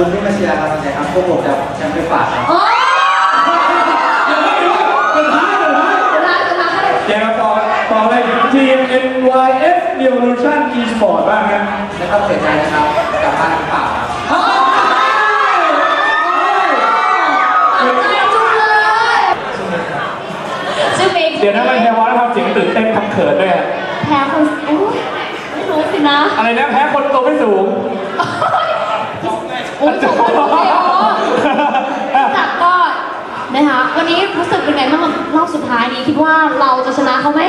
คุณที่มาเชียร์ครับส่วนใหญ่ครับพวกผมจะแชมป์ไปฝากครับโอ้ยเดี๋ยวเดี๋ยวสุดท้ายสุดท้ายจะรักจะรักให้เดี๋ยวต่อต่อเลยทีม NYF Evolution Esport บ้างครับไม่ต้องเสียใจนะครับกลับบ้านเปล่าครับตกใจจุงเลยชื่อเมย์เดี๋ยวนะไม่แพ้วาแล้วทำเสียงตื่นเต้นทำเขินด้วยอะแพ้คนโอ้ยไม่รู้สินะ อะไรนะแพ้คนตัวไม่สูง โอ้ยสองคนเลยเหรอจากก็นะคะวันนี้รู้สึกเป็นไงบ้างรอบสุด ท้ายนี้คิดว่าเราจะชนะเขาไหม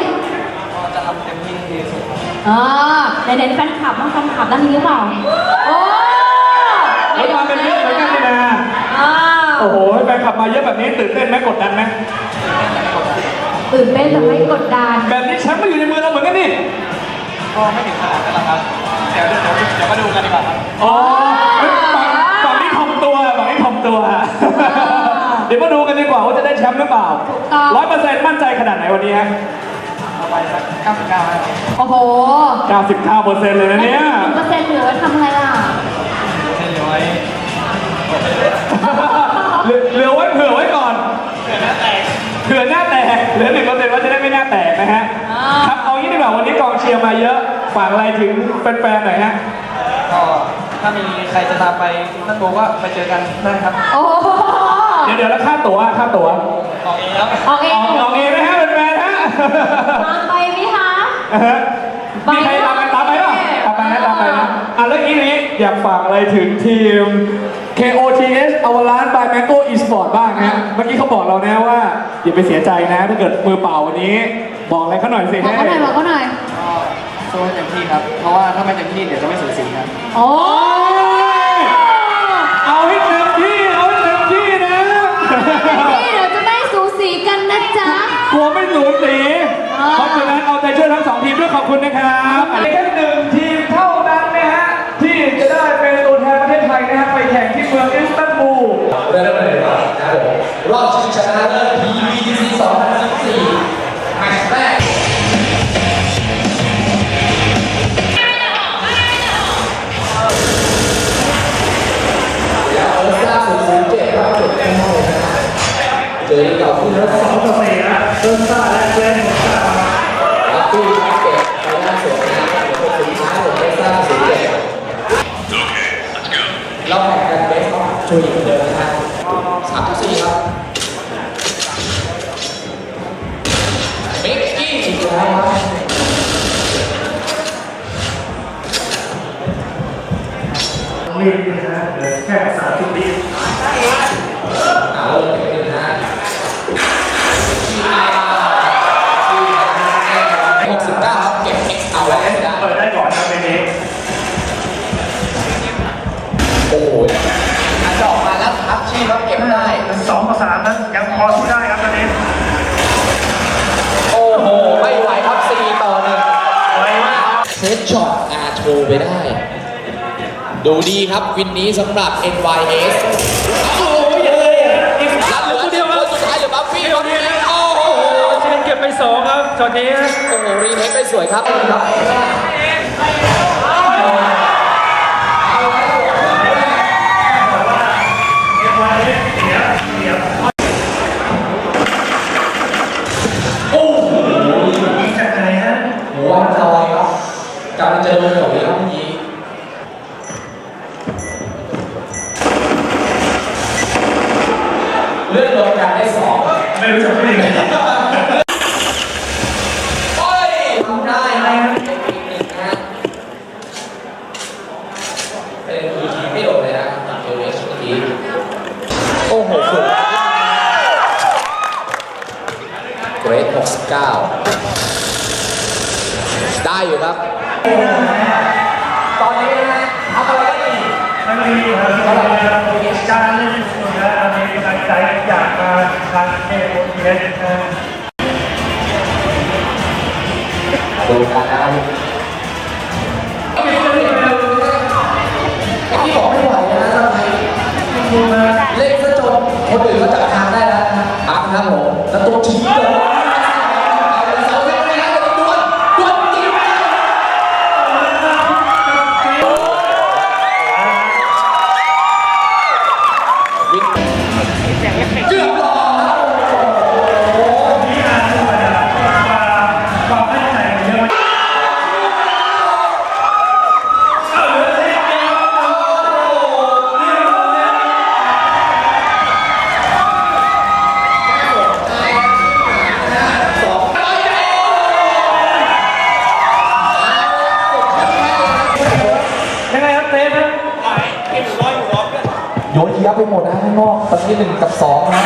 ก็จะทำเต็มที่ที่สุดอ่าไหนๆแฟนคลับบ้างแฟนคลับด้านนี้หรือเปล่าโอ้เฮ้ยมาเป็นเยอะเหมือนกันนี่นะอ่าโอ้โหแฟนขับมาเยอะแบบนี้ตื่นเต้นไหมกดดันไหมตื่นเต้นแต่ไม่กดดันแบบนี้แชมป์มาอยู่ในมือเราเหมือนกันนี่ก็ไม่ถึงขนาดนั้นหรอกครับเดี๋ยวเดี๋ยวเดี๋ยวมาดูกันดีกว่าครับ อ๋อ ใจขนาดไหนวันนี้ฮะเอาไปสัก99ครับโอ้โห99เปอร์เซ็นต์เลยนะเนี่ยหนึ่งเปอร์เซ็นต์เหลือไว้ทำอะไรล่ะให้เหลือไว้เหลือเหลือไว้เผื่อไว้ก่อนเผื่อหน้าแตกเหลือหนึ่งเปอร์เซ็นต์ว่าจะได้ไม่หน้าแตกนะฮะ อ่า ครับเอางี้ดีกว่าวันนี้กองเชียร์มาเยอะ ฝากอะไรถึงแฟนๆหน่อยฮะ ก็ถ้ามีใครจะตามไปท่านโบก็ไปเจอกันได้ครับ โอ้โหเดี๋ยวเดี๋ยวแล้วค่าตั๋วค่าตั๋วออกเองครับออกเอองอกออก ตามไปไหมคะอ่าฮะมีใครตามไปตามไปป่ะตามไปนะตามไปนะอะแล้วทีนี้อยากฝากอะไรถึงทีม KOTS อวลานบายแมงโก้อีสปอร์ตบ้างฮะเมื่อกี้เขาบอกเรานะว่า อย่าไปเสียใจนะถ้าเกิดมือเปล่าวันนี้ บอกอะไรเขาหน่อยสิบอกเขาหน่อยบอกเขาหน่อยก็สู้ให้เต็มที่ครับ เพราะว่าถ้าไม่เต็มที่เดี๋ยวจะไม่สูสีครับ โอ้โอ้ยเอาให้เต็มที่เอาให้เต็มที่นะ นี่เดี๋ยวจะไม่สูสีกันนะจ๊ะ กลัวไม่สูสี อ่า เพราะฉะนั้นเอาใจช่วยทั้งสองทีมด้วยขอบ คุณนะครับอันนี้แค่หนึ่งทีมเท่านั้นนะฮะที่จะได้เป็นตัวแทนประเทศไทยนะฮะไปแข่งที่เมืองอิสตันบูลเริ่มเลยดีกว่านะครับผมรอบชิงชนะเลิศ PVDC 2014แมตช์แรกแล้วเออร์ซ่า007ครับจุดเข้าเลยนะฮะเจอกับคู่รัสสองต่อสี่นะเออร์ซ่าและเกรนรับตู้ครับเก็บไปล่าสุดนะครับเดี๋ยวคนสุดท้ายของเออร์ซ่า07เราแข่งกันเบสของ ช่วยเหมือนเดิมนะฮะสามต่อสี่ครับเบกกี้ชิงชนะครับรีบนะฮะเหลือแค่สามสิบวิ โชว์ไปได้ ดูดีครับวินนี้สำหรับ NYS โอ้โหเลยรับเหลือเดียวครับสุดท้ายเหลือบัฟฟี่ครับโอ้โหเชนเก็บไปสองครับช็อตนี้โอ้โหรีเทคไปสวยครับ กำลังจะโดนหวยครับเมื่อกี้ลื่อนลงกันได้สอง ไม่รู้จะพูดยังไง โอ้ยทำได้นะครับอีกหนึ่งนะฮะเป็นคือทีมไม่โดนเลยนะเอเวชเมื่อกี้โอ้โหสุดเกรด69 ได้อยู่ครับ ตอนนี้นะฮะทำอะไรได้อีกมันมีการเล่นสุดนะมีกำลังใจอยากมาทางเอโอทีเอสนะดูกันนะครับไอ้ที่บอกไม่ไหวนะทำไมเล่นซะจนคนอื่นก็จับทางได้แล้วนะอัพนะครับผมแล้วตัวทีเกิด โดนยับไปหมดนะข้างนอกตอนนี้หนึ่งกับสองนะ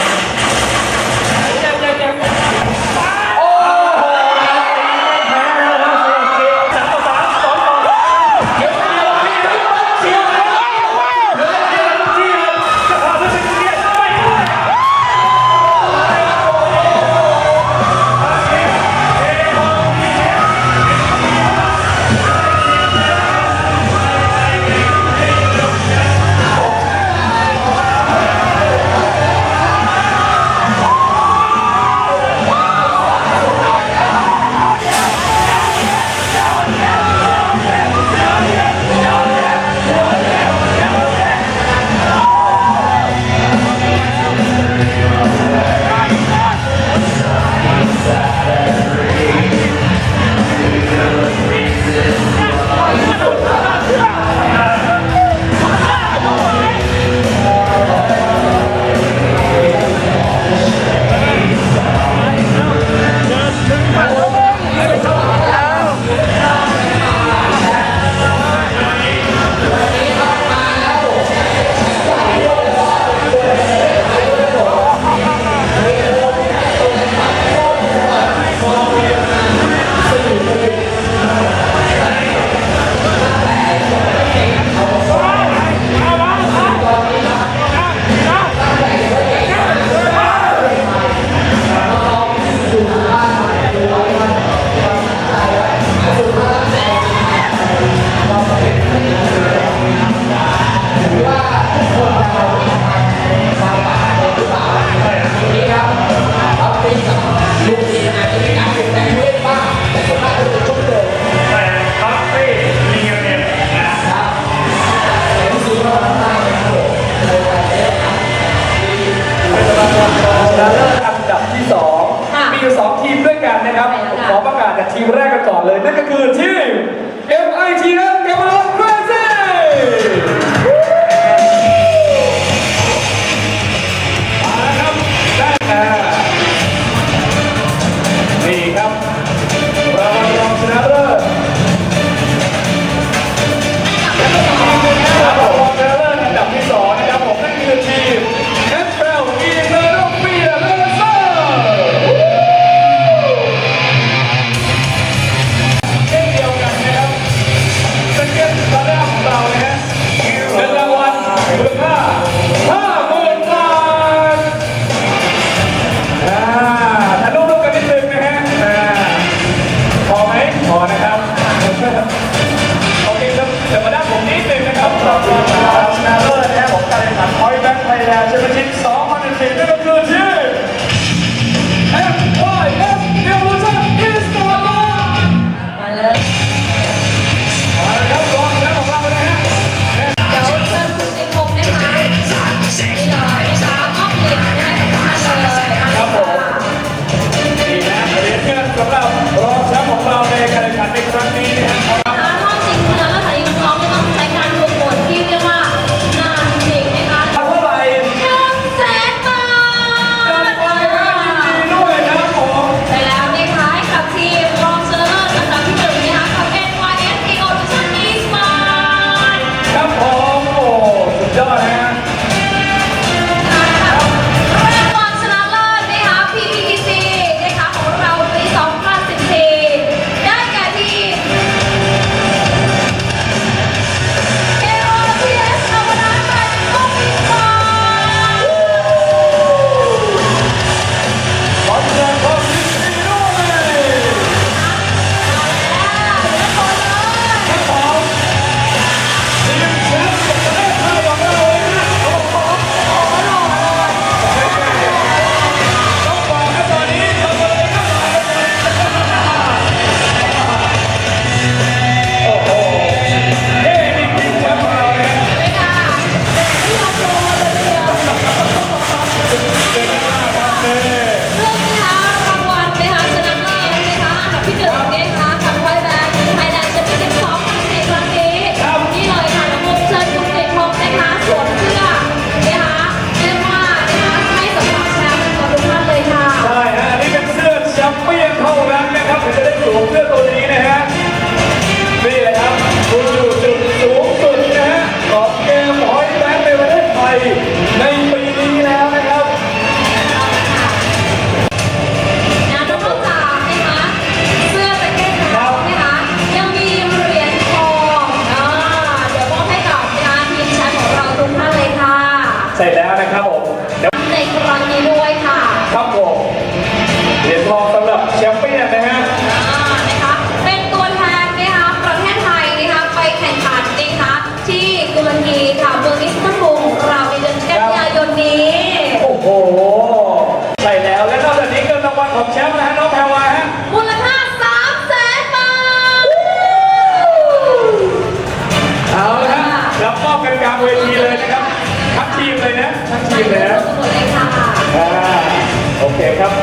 โอเคครับ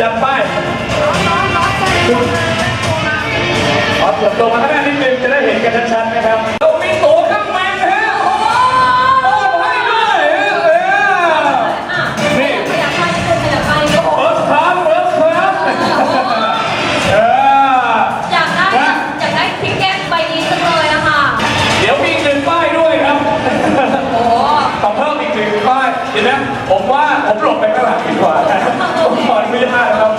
จัดไปเอาเปิดตัวมาข้างหน้านิดนึงจะได้เห็นกันชัดๆนะครับเรามีตัวข้างในนะฮะโอ้โหมอบให้ด้วยเออนี่ขยับไปขยับไป First class First class เอออยากได้อยากได้ทิกเก็ตใบนี้จังเลยอะค่ะเดี๋ยวมีอีกหนึ่งป้ายด้วยครับโอ้ต้องเพิ่มอีกหนึ่งป้ายเดี๋ยวนะผมว่าผมหลบไปข้างหลังดีกว่า ขออนุญาตครับ